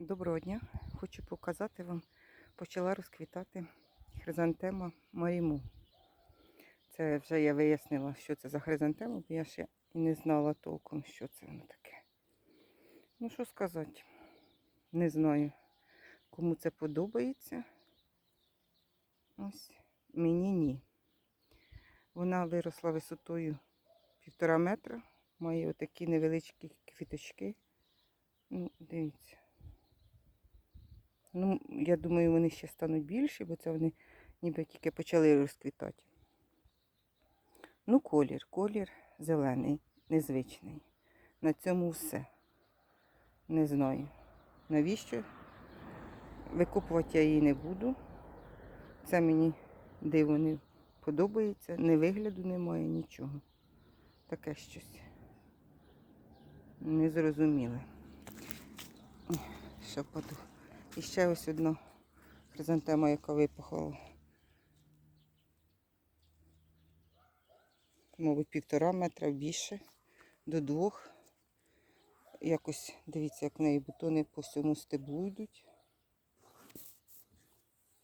Доброго дня! Хочу показати вам, почала розквітати хризантема Маріму. Це вже я вияснила, що це за хризантема, бо я ще і не знала толком, що це воно таке. Ну, що сказати, не знаю, кому це подобається. Ось мені ні. Вона виросла висотою півтора метра, має отакі невеличкі квіточки. Ну, дивіться. Ну, я думаю, вони ще стануть більші, бо це вони ніби тільки почали розквітати. Ну, колір, колір зелений, незвичний. На цьому все. Не знаю. Навіщо? Викопувати я її не буду. Це мені диво не подобається, не вигляду немає, нічого. Таке щось. Незрозуміле. Що паду. І ще ось одна хризантема, яка випахала. Мабуть, півтора метра більше до двох. Якось дивіться, як в неї бутони по всьому стеблу йдуть.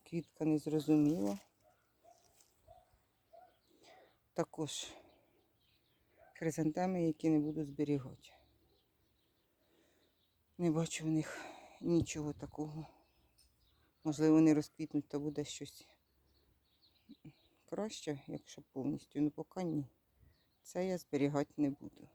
Квітка не зрозуміла. Також хризантеми, які не буду зберігати. Не бачу в них нічого такого. Можливо, вони розквітнуть, то буде щось краще, якщо повністю. Ну поки ні. Це я зберігати не буду.